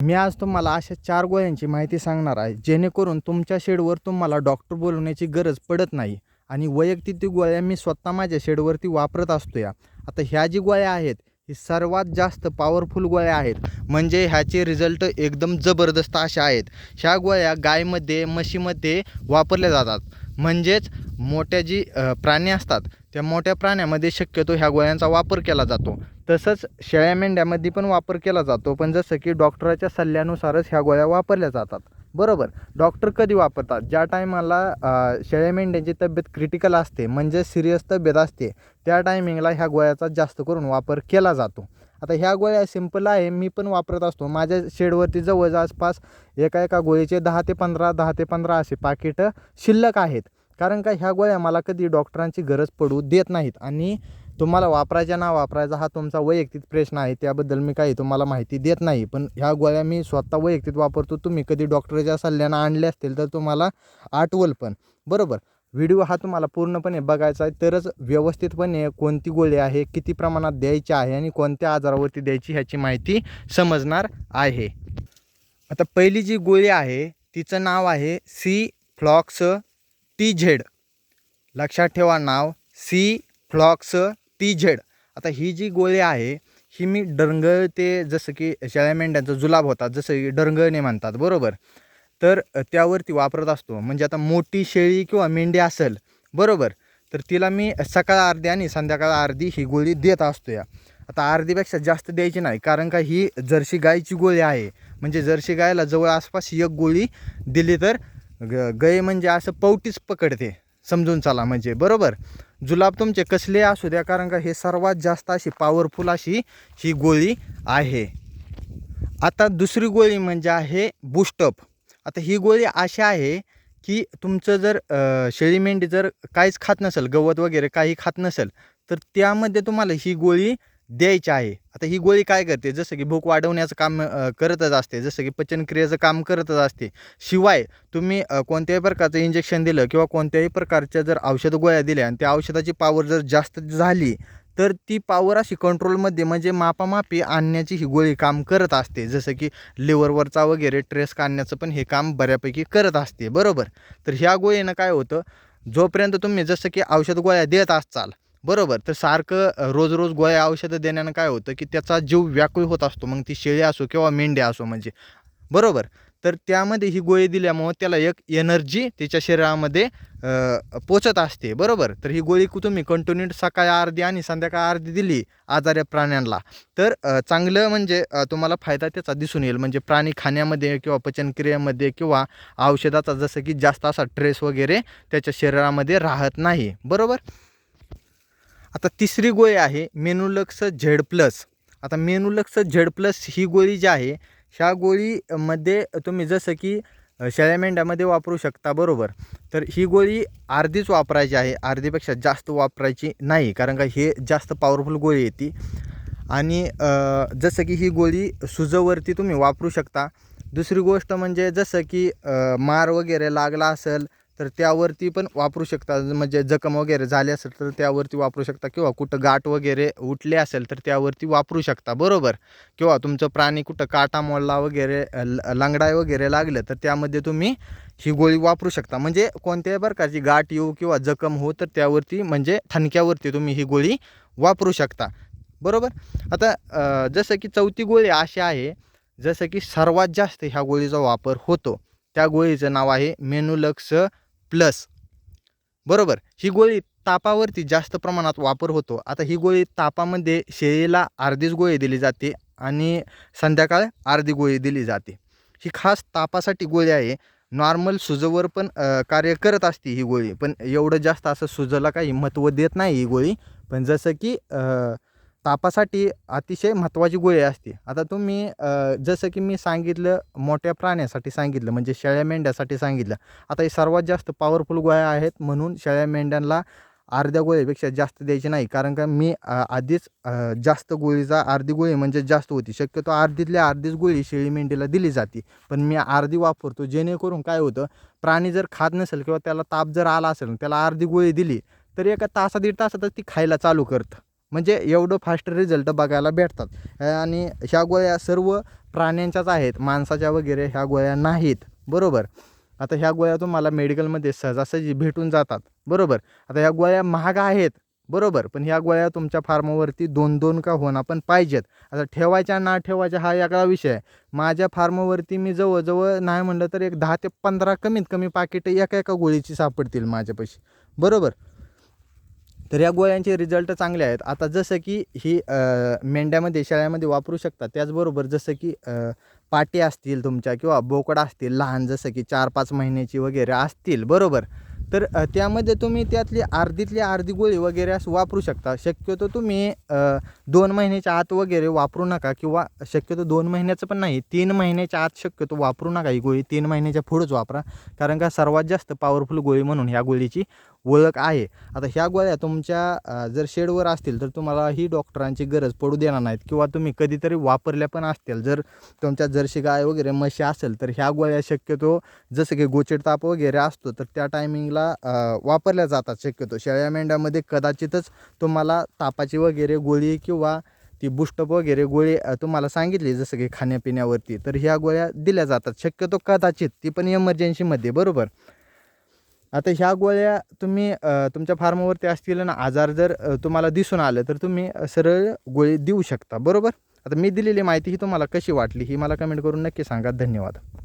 मी आज तुम्हाला अशा चार गोळ्यांची माहिती सांगणार आहे जेणेकरून तुमच्या शेडवर तुम्हाला डॉक्टर बोलवण्याची गरज पडत नाही. आणि वैयक्तिक ती गोळ्या मी स्वतः माझ्या शेडवरती वापरत असतो या आता ह्या जी गोळ्या आहेत ही सर्वात जास्त पॉवरफुल गोळ्या आहेत. म्हणजे ह्याचे रिझल्ट एकदम जबरदस्त अशा आहेत. ह्या गोळ्या गायमध्ये म्हशीमध्ये वापरल्या जातात. म्हणजेच मोठ्या जी प्राणी असतात त्या मोठ्या प्राण्यामध्ये शक्यतो ह्या गोळ्यांचा वापर केला जातो. तसंच शेळ्या मेंढ्यामध्ये पण वापर केला जातो पण जसं की डॉक्टराच्या सल्ल्यानुसारच ह्या गोळ्या वापरल्या जातात. बरोबर? डॉक्टर कधी वापरतात? ज्या टायमाला शेळ्या मेंढ्यांची तब्येत क्रिटिकल असते म्हणजे सिरियस तब्येत असते त्या टायमिंगला ह्या गोळ्याचा जास्त करून वापर केला जातो. आता ह्या गोळ्या सिंपल आहे मी पण वापरत असतो. माझ्या शेडवरती जवळ आसपास एका एका गोळीचे दहा ते पंधरा दहा ते पंधरा असे पाकिटं शिल्लक आहेत. कारण का ह्या गोळ्या मला कधी डॉक्टरांची गरज पडू देत नाहीत. आणि तुम्हाला वापरायचा ना वापरायचा हा तुमचा वैयक्तिक प्रश्न आहे त्याबद्दल मी काही तुम्हाला माहिती देत नाही. पण ह्या गोळ्या मी स्वतः वैयक्तिक वापरतो. तुम्ही कधी डॉक्टरच्या सल्ल्यानं आणल्या असतील तर तुम्हाला आठवल पण. बरोबर? व्हिडिओ हा तुम्हाला पूर्णपणे बघायचा आहे. तरच व्यवस्थितपणे कोणती गोळी आहे किती प्रमाणात द्यायची आहे आणि कोणत्या आजारावरती द्यायची ह्याची माहिती समजणार आहे. आता पहिली जी गोळी आहे तिचं नाव आहे सी फ्लॉक्स टी झेड लक्षात ठेवा नाव. सी फ्लॉक्स टी झेड आता ही जी गोळी आहे ही मी डरंगळ ते जसं की शेळ्या मेंढ्यांचा जुलाब होतात जसं की डरंगळणे म्हणतात बरोबर? तर त्यावरती वापरत असतो. म्हणजे आता मोठी शेळी किंवा मेंढी असेल बरोबर? तर तिला मी सकाळ अर्धी आणि संध्याकाळ अर्धी ही गोळी देत असतो या. आता अर्धीपेक्षा जास्त द्यायची नाही कारण का ही जर्सी गायची गोळी आहे. म्हणजे जर्सी गायला जवळ आसपास एक गोळी दिली तर ग गाय म्हणजे असं पवटीच पकडते समजून चला म्हणजे. बरोबर? जुलाब तुमचे कसले असू द्या कारण का हे सर्वात जास्त अशी पॉवरफुल अशी ही गोळी आहे. आता दुसरी गोळी म्हणजे आहे बुस्टअप आता ही गोळी अशी आहे की तुमचं जर शेळी मेंढी जर काहीच खात नसेल गवत वगैरे काही खात नसेल तर त्यामध्ये तुम्हाला ही गोळी द्यायची आहे. आता ही गोळी काय करते? जसं की भूक वाढवण्याचं काम करतच असते. जसं की पचनक्रियेचं काम करतच असते. शिवाय तुम्ही कोणत्याही प्रकारचं इंजेक्शन दिलं किंवा कोणत्याही प्रकारच्या जर औषध गोळ्या दिल्या आणि त्या औषधाची पावर जर जास्त झाली तर ती पावर अशी कंट्रोलमध्ये म्हणजे मापामापी आणण्याची ही गोळी काम करत असते. जसं की लिव्हरवरचा वगैरे ट्रेस काढण्याचं पण हे काम बऱ्यापैकी करत असते. बरोबर? तर ह्या गोळीनं काय होतं? जोपर्यंत तुम्ही जसं की औषध गोळ्या देत असाल बरोबर. तर सारखं रोज रोज गोळ्या औषधं देण्यानं काय होतं की त्याचा जीव व्याकुळ होत असतो. मग ती शेळी असो किंवा मेंढ्या असो म्हणजे. बरोबर. तर त्यामध्ये ही गोळी दिल्यामुळं त्याला एक एनर्जी त्याच्या शरीरामध्ये पोचत असते. बरोबर. तर ही गोळी तुम्ही कंटिन्यू सकाळी अर्धी आणि संध्याकाळ अर्धी दिली आजाऱ्या प्राण्यांना. तर चांगलं म्हणजे तुम्हाला फायदा त्याचा दिसून येईल. म्हणजे प्राणी खाण्यामध्ये किंवा पचनक्रियेमध्ये किंवा औषधाचा जसं की जास्त असा ट्रेस वगैरे त्याच्या शरीरामध्ये राहत नाही. बरोबर? आता तिसरी गोळी आहे मेनुलक्स झेड प्लस. आता मेनुलक्स झेड प्लस ही गोळी जी आहे ह्या गोळीमध्ये तुम्ही जसं की शेळ्या मेंढ्यामध्ये वापरू शकता बरोबर? तर ही गोळी अर्धीच वापरायची आहे अर्धीपेक्षा जास्त वापरायची नाही कारण का हे जास्त पॉवरफुल गोळी आहे ती. आणि जसं की ही गोळी सुजवरती तुम्ही वापरू शकता. दुसरी गोष्ट म्हणजे जसं की मार वगैरे लागला असेल तर त्यावरती पण वापरू शकता. म्हणजे जखम वगैरे झाली असेल तर त्यावरती वापरू शकता किंवा कुठं गाठ वगैरे उठले असेल तर त्यावरती वापरू शकता. बरोबर? किंवा तुमचं प्राणी कुठं काटा मोडला वगैरे ल- लंगडाय वगैरे लागलं तर त्यामध्ये तुम्ही ही गोळी वापरू शकता. म्हणजे कोणत्याही प्रकारची गाठ येऊ किंवा जखम हो तर त्यावरती म्हणजे ठणक्यावरती तुम्ही ही गोळी वापरू शकता. बरोबर? आता जसं की चौथी गोळी अशी आहे जसं की सर्वात जास्त ह्या गोळीचा वापर होतो. त्या गोळीचं नाव आहे मेनुलक्स प्लस. बरोबर. ही गोळी तापावरती जास्त प्रमाणात वापर होतो. आता ही गोळी तापामध्ये शेळीला अर्धीच गोळी दिली जाते आणि संध्याकाळ अर्धी गोळी दिली जाते. ही खास तापासाठी गोळी आहे. नॉर्मल सुजवर पण कार्य करत असते ही गोळी. पण एवढं जास्त असं सुजला काही महत्त्व देत नाही ही गोळी. पण जसं की तापासाठी अतिशय महत्त्वाची गोळी असते. आता तुम्ही जसं की मी सांगितलं मोठ्या प्राण्यासाठी सांगितलं म्हणजे शेळ्या मेंढ्यासाठी सांगितलं. आता हे सर्वात जास्त पॉवरफुल गोळ्या आहेत म्हणून शेळ्या मेंढ्यांना अर्ध्या गोळीपेक्षा जास्त द्यायची नाही. कारण का मी आधीच जास्त गोळीचा अर्धी गोळी म्हणजे जास्त होती. शक्यतो अर्धीतल्या अर्धीच गोळी शेळी मेंढीला दिली जाते. पण मी अर्धी वापरतो. जेणेकरून काय होतं प्राणी जर खात नसेल किंवा त्याला ताप जर आला असेल त्याला अर्धी गोळी दिली तर एका तासा दीड तासातच ती खायला चालू करतं. म्हणजे एवढं फास्ट रिझल्ट बघायला भेटतात. आणि ह्या गोळ्या सर्व प्राण्यांच्याच आहेत. माणसाच्या वगैरे ह्या गोळ्या नाहीत. बरोबर? आता ह्या गोळ्या तुम्हाला मेडिकलमध्ये सहजासहजी भेटून जातात. बरोबर? आता ह्या गोळ्या महाग आहेत. बरोबर? पण ह्या गोळ्या तुमच्या फार्मवरती दोन दोन का होणं पण पाहिजेत. आता ठेवायच्या ना ठेवायच्या हा वेगळा विषय आहे. माझ्या फार्मवरती मी जवळजवळ नाही म्हणलं तर एक दहा ते पंधरा कमीत कमी पाकिटं एका एका गोळीची सापडतील माझ्यापाशी. बरोबर? तर या गोळ्यांचे रिझल्ट चांगले आहेत. आता जसं की ही मेंढ्यामध्ये शेळ्यामध्ये वापरू शकता त्याचबरोबर जसं की पाटे पाटी असतील तुमच्या किंवा बोकडा असतील लहान जसं की चार पाच महिन्याची वगैरे असतील बरोबर? तर त्यामध्ये तुम्ही त्यातली अर्धीतली अर्धी गोळी वगैरे असं वापरू शकता. शक्यतो तुम्ही दोन महिन्याच्या आत वगैरे वापरू नका किंवा शक्यतो दोन महिन्याचं पण नाही तीन महिन्याच्या आत शक्यतो वापरू नका ही गोळी. तीन महिन्याच्या पुढंच वापरा. कारण का सर्वात जास्त पॉवरफुल गोळी म्हणून ह्या गोळीची ओळख आहे. आता ह्या गोळ्या तुमच्या जर शेडवर असतील तर तुम्हाला ही डॉक्टरांची गरज पडू देणार नाहीत किंवा तुम्ही कधीतरी वापरल्या पण असतील. जर तुमच्या जर्शी गाय वगैरे म्हशी असेल तर ह्या गोळ्या शक्यतो जसं की गोचिड ताप वगैरे असतो तर त्या टायमिंगला वापरल्या जातात शक्यतो. शेळ्या मेंढ्यामध्ये कदाचितच तुम्हाला तापाची वगैरे गोळी किंवा ती बुस्टअप वगैरे गोळी तुम्हाला सांगितली जसं की खाण्यापिण्यावरती. तर ह्या गोळ्या दिल्या जातात. शक्यतो कदाचित ती पण इमर्जन्सीमध्ये बरोबर? आता ह्या गोळ्या तुम्ही तुमच्या फार्मवरती असतील ना आजार जर तुम्हाला दिसून आलं तर तुम्ही सरळ गोळी देऊ शकता. बरोबर? आता मी दिलेली माहिती ही तुम्हाला कशी वाटली ही मला कमेंट करून नक्की सांगा. धन्यवाद.